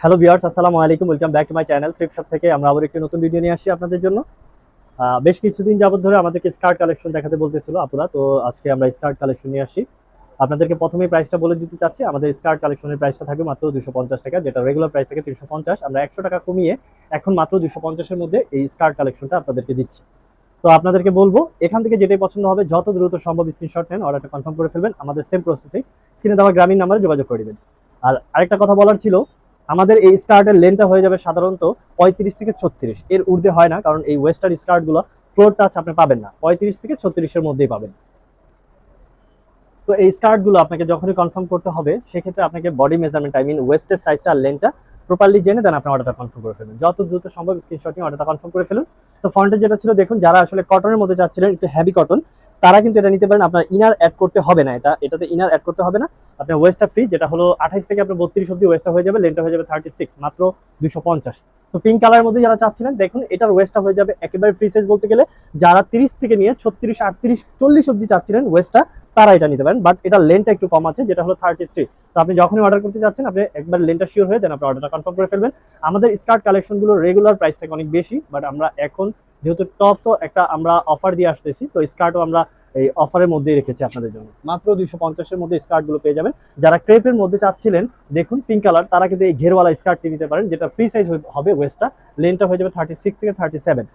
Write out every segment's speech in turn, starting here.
Hello viewers, আসসালামু আলাইকুম। Welcome back to my channel thrift shop থেকে। আমরা আবার একটি নতুন ভিডিও নিয়ে আসি আপনাদের জন্য। বেশ কিছুদিন যাবত ধরে আমাদেরকে স্কার্ট কালেকশন দেখাতে বলতেছিল আপুরা, তো আজকে আমরা স্কার্ট কালেকশন নিয়ে আসি। আপনাদেরকে প্রথমেই প্রাইসটা বলে দিতে চাচ্ছি, আমাদের স্কার্ট কালেকশনের প্রাইসটা থাকবে মাত্র দুশো পঞ্চাশ টাকা, যেটা রেগুলার প্রাইস থেকে তিনশো পঞ্চাশ। আমরা একশো টাকা কমিয়ে এখন মাত্র দুশো পঞ্চাশের মধ্যে এই স্কার্ট কালেকশনটা আপনাদেরকে দিচ্ছি। তো আপনাদেরকে বলব, এখান থেকে যেটাই পছন্দ হবে, যত দ্রুত সম্ভব স্ক্রিনশট নেন অর্ডারটা কনফার্ম করে ফেলবেন। আমাদের সেম প্রসেসে স্ক্রিনে দেওয়া গ্রামীণ নাম্বারে যোগাযোগ করে দিবেন আর আরেকটা কথা বলার ছিল আমাদের এই স্কার্টের লেন্থটা হয়ে যাবে সাধারণত পঁয়ত্রিশ থেকে ছত্রিশ। এর ঊর্ধ্বে হয় না, কারণ এই ওয়েস্টার্ন স্কার্টগুলো ফ্লোর টাচ আপনি পাবেন না। পঁয়ত্রিশ থেকে ছত্রিশের মধ্যেই পাবেন। তো এই স্কার্টগুলো আপনাকে যখনই কনফার্ম করতে হবে, সেক্ষেত্রে আপনাকে বডি মেজারমেন্ট আই মিন ওয়েস্টের সাইজটা আর লেন্থটা প্রপারলি জেনে দেন আপনি অর্ডারটা কনফার্ম করে ফেলুন যত দ্রুত সম্ভব স্ক্রিনশট নিয়ে অর্ডারটা কনফার্ম করে ফেলুন। তো ফন্টে যেটা ছিল, দেখুন, যারা আসলে কটনের মধ্যে চাচ্ছিলেন, একটু হ্যাভি কটন তারা কিন্তু এটা নিতে পারেন। আপনার ইনার অ্যাড করতে হবে না, এটা, এটাতে ইনার অ্যাড করতে হবে না। আপনার ওয়েস্টটা ফ্রি যেটা হলো আঠাইশ থেকে আপনার বত্রিশ অব্দি ওয়েস্টটা হয়ে যাবে লেনটা হয়ে যাবে থার্টি সিক্স মাত্র দুশো পঞ্চাশ। তো পিঙ্ক কালারের মধ্যে যারা চাচ্ছিলেন, দেখুন, এটার ওয়েস্টটা হয়ে যাবে একেবারে ফ্রি সাইজ বলতে গেলে, যারা তিরিশ থেকে নিয়ে ছত্রিশ, আটত্রিশ, চল্লিশ অব্দি চাচ্ছিলেন ওয়েস্টটা তারা এটা নিতে পারেন বাট এটা লেনটা একটু কম আছে, যেটা হলো থার্টি থ্রি তো আপনি যখনই অর্ডার করতে চাচ্ছেন আপনি একবার লেনটা শিওর হয়ে দেন আপনি অর্ডারটা কনফার্ম করে ফেলবেন। আমাদের স্কার্ট কালেকশনগুলো রেগুলার প্রাইস থেকে অনেক বেশি বাট আমরা এখন যেহেতু টপসও একটা আমরা অফার দিয়ে আসতেছি, তো স্কার্টও আমরা এই অফারের মধ্যেই রেখেছি আপনাদের জন্য। মাত্র দুইশো পঞ্চাশের মধ্যে স্কার্টগুলো পেয়ে যাবেন। যারা ক্রেপের মধ্যে চাচ্ছিলেন, দেখুন পিঙ্ক কালার তারা কিন্তু এই ঘেরওয়ালা স্কার্টটি নিতে পারেন, যেটা ফ্রি সাইজ হবে ওয়েস্টটা লেনটা হয়ে যাবে থার্টি সিক্স থেকে থার্টি সেভেন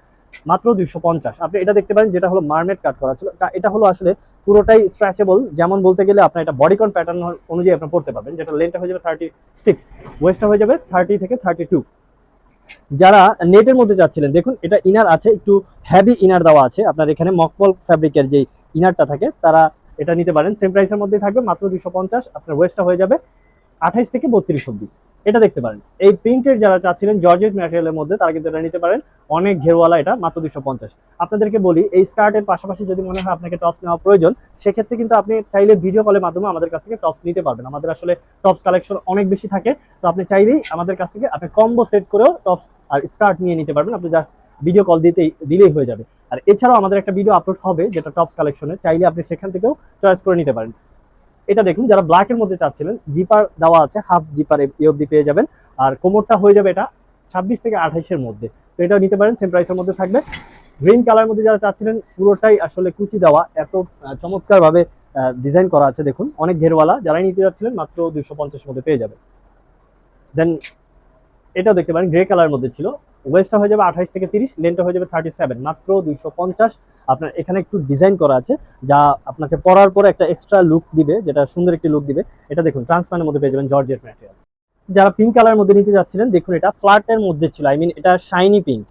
মাত্র দুইশো পঞ্চাশ। আপনি এটা দেখতে পারেন, যেটা হলো মার্মেট কাট করা ছিল। এটা হলো আসলে পুরোটাই স্ট্রেচেবল যেমন বলতে গেলে আপনার এটা বডিকন প্যাটার্ন অনুযায়ী আপনি পড়তে পারবেন, যেটা লেনটা হয়ে যাবে থার্টি সিক্স ওয়েস্টটা হয়ে যাবে থার্টি থেকে থার্টি টু যারা নেটের মধ্যে যাচ্ছিলেন দেখুন, এটা ইনার আছে, একটু হ্যাভি ইনার দেওয়া আছে। আপনার এখানে মকপল ফ্যাব্রিকের যে ইনারটা থাকে, তারা এটা নিতে পারেন। সেম প্রাইসের মধ্যে থাকবে, মাত্র দুশো পঞ্চাশ, আপনার ওয়েস্টটা হয়ে যাবে আঠাইশ থেকে বত্রিশ অব্দি এটা দেখতে পারেন। এই প্রিন্টের যারা চাচ্ছিলেন জর্জেট ম্যাটেরিয়ালের মধ্যে, তারা কিন্তু এটা নিতে পারেন। অনেক ঘেরওয়ালা এটা, মাত্র দুশো পঞ্চাশ। আপনাদেরকে বলি, এই স্কার্টের পাশাপাশি যদি মনে হয় আপনাকে টপস নেওয়া প্রয়োজন, সেক্ষেত্রে কিন্তু আপনি চাইলে ভিডিও কলের মাধ্যমে আমাদের কাছ থেকে টপস নিতে পারবেন। আমাদের আসলে টপস কালেকশন অনেক বেশি থাকে, তো আপনি চাইলেই আমাদের কাছ থেকে আপনি কম্বো সেট করেও টপস আর স্কার্ট নিয়ে নিতে পারবেন। আপনি জাস্ট ভিডিও কল দিতেই, দিলেই হয়ে যাবে। আর এছাড়াও আমাদের একটা ভিডিও আপলোড হবে, যেটা টপস কালেকশনের চাইলে আপনি সেখান থেকেও চয়েস করে নিতে পারেন। এটা দেখুন, যারা ব্ল্যাকের মধ্যে চাচ্ছিলেন জিপার দেওয়া আছে হাফ জিপার এই অবধি পেয়ে যাবেন। আর কোমরটা হয়ে যাবে এটা ছাব্বিশ থেকে আঠাইশের মধ্যে। তো এটাও নিতে পারেন সেম প্রাইসের মধ্যে থাকবে। গ্রিন কালার মধ্যে যারা চাচ্ছিলেন, পুরোটাই আসলে কুচি দেওয়া, এত চমৎকারভাবে ডিজাইন করা আছে দেখুন। অনেক ঘেরওয়ালা যারাই নিতে যাচ্ছিলেন, মাত্র দুইশো পঞ্চাশের মধ্যে পেয়ে যাবে দেন এটাও দেখতে পারেন গ্রে কালার মধ্যে ছিল। ওয়েস্টটা হয়ে যাবে আঠাইশ থেকে তিরিশ, লেনটা হয়ে যাবে থার্টি সেভেন মাত্র দুইশো পঞ্চাশ। আপনার এখানে একটু ডিজাইন করা আছে, যা আপনাকে পরার পরে একটা এক্সট্রা লুক দিবে, যেটা সুন্দর একটি লুক দিবে। এটা দেখুন ট্রান্সপারেন্টের মধ্যে পেয়ে যাবেন জর্জেট ম্যাটেরিয়াল যারা পিঙ্ক কালার মধ্যে নিতে যাচ্ছিলেন, দেখুন এটা ফ্ল্যাটের মধ্যে ছিল। আই মিন এটা শাইনি পিঙ্ক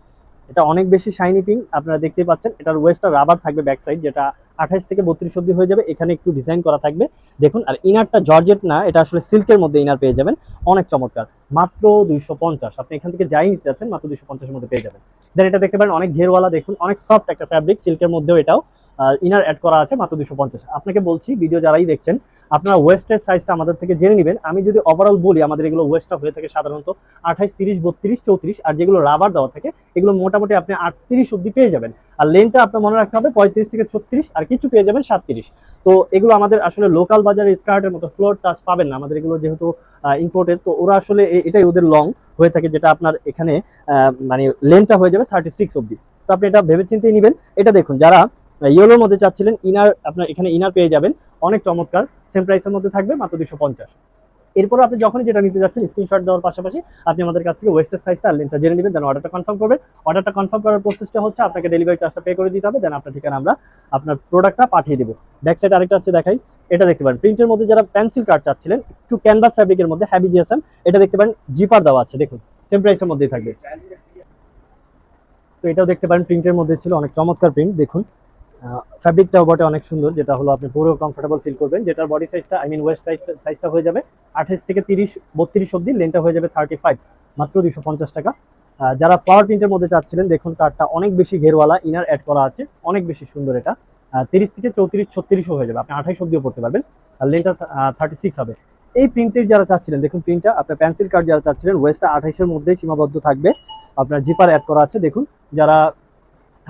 এটা অনেক বেশি শাইনি পিঙ্ক আপনারা দেখতেই পাচ্ছেন। এটার ওয়েস্টটা রাবার থাকবে ব্যাক সাইড যেটা আঠাইশ থেকে বত্রিশ অব্দি হয়ে যাবে। এখানে একটু ডিজাইন করা থাকবে। দেখুন, আর ইনারটা জর্জেট না, এটা আসলে সিল্কের মধ্যে ইনার পেয়ে যাবেন। অনেক চমৎকার। মাত্র দুইশো পঞ্চাশ। আপনি এখান থেকে যাই নিতে যাচ্ছেন, মাত্র দুইশো পঞ্চাশের মধ্যে পেয়ে যাবেন। দেন এটা দেখতে পারেন, অনেক ঘেরওয়ালা দেখুন, অনেক সফট একটা ফ্যাব্রিক সিল্কের মধ্যেও এটাও ইনার অ্যাড করা আছে, মাত্র দুশো পঞ্চাশ। আপনাকে বলছি ভিডিও যারাই দেখছেন আপনারা ওয়েস্টের সাইজটা আমাদের থেকে জেনে নেবেন। আমি যদি ওভারঅল বলি, আমাদের এগুলো ওয়েস্টটা হয়ে থাকে সাধারণত আঠাইশ, তিরিশ, বত্রিশ, চৌত্রিশ, আর যেগুলো রাবার দেওয়া থাকে, এগুলো মোটামুটি আপনি আটত্রিশ অব্দি পেয়ে যাবেন। আর লেনটা আপনার মনে রাখতে হবে পঁয়ত্রিশ থেকে ছত্রিশ, আর কিছু পেয়ে যাবেন সাতত্রিশ। তো এগুলো আমাদের আসলে লোকাল বাজারে স্কার্টের মতো ফ্লোর টাচ পাবেন না। আমাদের এগুলো যেহেতু ইম্পোর্টেড তো ওরা আসলে এটাই ওদের লং হয়ে থাকে, যেটা আপনার এখানে মানে লেনটা হয়ে যাবে থার্টি সিক্স অব্দি তো আপনি এটা ভেবে চিন্তেই নেবেন। এটা দেখুন, যারা ইয়েলোর মধ্যে চাচ্ছিলেন ইনার আপনার এখানে ইনার পেয়ে যাবেন। অনেক চমৎকার। সেম প্রাইসের মধ্যে থাকবে মাত্র দুশো পঞ্চাশ। এরপর আপনি যখনই যেটা নিতে যাচ্ছেন স্ক্রিনশট দেওয়ার পাশাপাশি আপনি আমাদের কাছ থেকে ওয়েস্টের সাইজটা লেনটা জেনে নেবেন দেন অর্ডারটা কনফার্ম করবেন। অর্ডারটা কনফার্ম করার প্রসেসটা হচ্ছে আপনাকে ডেলিভারি চার্জটা পে করে দিতে হবে দেন আপনার ঠিকানা আমরা আপনার প্রোডাক্টটা পাঠিয়ে দেবো। ব্যাক সাইড আরেকটা আছে দেখাই, এটা দেখতে পারেন। প্রিন্টের মধ্যে যারা পেন্সিল কার্ড চাচ্ছিলেন, একটু ক্যানভাস ফ্যাব্রিকের মধ্যে হ্যাভি জিএসএম এটা দেখতে পারেন জিপার দেওয়া আছে, দেখুন। সেম প্রাইসের মধ্যেই থাকবে। তো এটাও দেখতে পারেন প্রিন্টের মধ্যে ছিল অনেক চমৎকার প্রিন্ট দেখুন। ফ্যাব্রিকটাও বটে অনেক সুন্দর, যেটা হলো আপনি পুরো কমফোর্টেবল ফিল করবেন, যেটার বডি সাইজটা আই মিন ওয়েস্ট সাইজ সাইজটা হয়ে যাবে আঠাশ থেকে তিরিশ, বত্রিশ অব্দি লেনটা হয়ে যাবে থার্টি ফাইভ মাত্র দুশো পঞ্চাশ টাকা। যারা ফ্লাওয়ার প্রিন্টের মধ্যে চাচ্ছিলেন, দেখুন কার্ডটা অনেক বেশি ঘেরওয়ালা ইনার অ্যাড করা আছে, অনেক বেশি সুন্দর এটা। তিরিশ থেকে চৌত্রিশ, ছত্রিশও হয়ে যাবে, আপনি আঠাইশ অব্দিও পড়তে পারবেন, আর লেনটা থার্টি সিক্স হবে। এই প্রিন্টের যারা চাচ্ছিলেন, দেখুন প্রিন্টটা আপনার পেন্সিল কার্ড যারা চাচ্ছিলেন ওয়েস্টটা আঠাইশের মধ্যে সীমাবদ্ধ থাকবে। আপনার জিপার অ্যাড করা আছে, দেখুন, যারা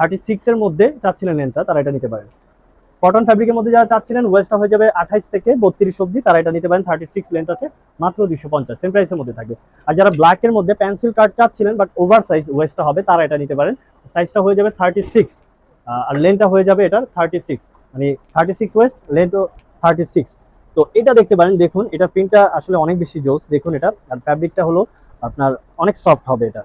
থার্টি সিক্সের মধ্যে চাচ্ছিলেন লেনটা তারা এটা নিতে পারেন। কটন ফ্যাব্রিকের মধ্যে যারা চাচ্ছিলেন ওয়েস্টটা হয়ে যাবে আঠাইশ থেকে বত্রিশ অব্দি তারা এটা নিতে পারেন। থার্টি সিক্স লেন্থ আছে, মাত্র দুশো পঞ্চাশ সেম প্রাইসের মধ্যে থাকবে। আর যারা ব্ল্যাকের মধ্যে পেন্সিল কার্ড চাচ্ছিলেন বাট ওভার সাইজ ওয়েস্টটা হবে, তারা এটা নিতে পারেন। সাইজটা হয়ে যাবে থার্টি সিক্স আর লেন্থটা হয়ে যাবে এটার থার্টি সিক্স মানে থার্টি সিক্স ওয়েস্ট লেন্থও থার্টি সিক্স তো এটা দেখতে পারেন, দেখুন এটা প্রিন্টটা আসলে অনেক বেশি জোস। দেখুন এটা, আর ফ্যাব্রিকটা হলো আপনার অনেক সফট হবে এটা।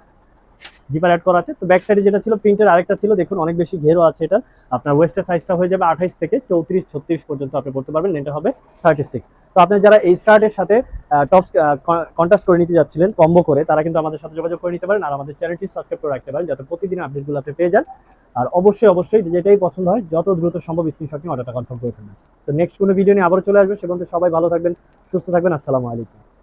জিপার অ্যাড করা আছে। তো ব্যাক সাইডে যেটা ছিল, প্রিন্টের আরেকটা ছিল, দেখুন অনেক বেশি ঘেরও আছে এটা। আপনার ওয়েস্টের সাইজটা হয়ে যাবে আঠাইশ থেকে চৌত্রিশ, ছত্রিশ পর্যন্ত আপনি পড়তে পারবেন, এটা হবে থার্টি সিক্স তো আপনি যারা এই স্কার্টের সাথে টপস কন্ট্রাস্ট করে নিতে যাচ্ছিলেন কম্বো করে, তারা কিন্তু আমাদের সাথে যোগাযোগ করে নিতে পারেন আর আমাদের চ্যানেলটি সাবস্ক্রাইব করে রাখতে পারেন, যাতে প্রতিদিন আপডেটগুলো আপনি পেয়ে যান। আর অবশ্যই অবশ্যই যেটাই পছন্দ হয়, যত দ্রুত সম্ভব স্ক্রিনশট নিয়ে অর্ডারটা কনফার্ম করে ফেলবেন। তো নেক্সট কোনো ভিডিও নিয়ে আবার চলে আসবে, সে পর্যন্ত সবাই ভালো থাকবেন, সুস্থ থাকবেন, আসসালামু আলাইকুম।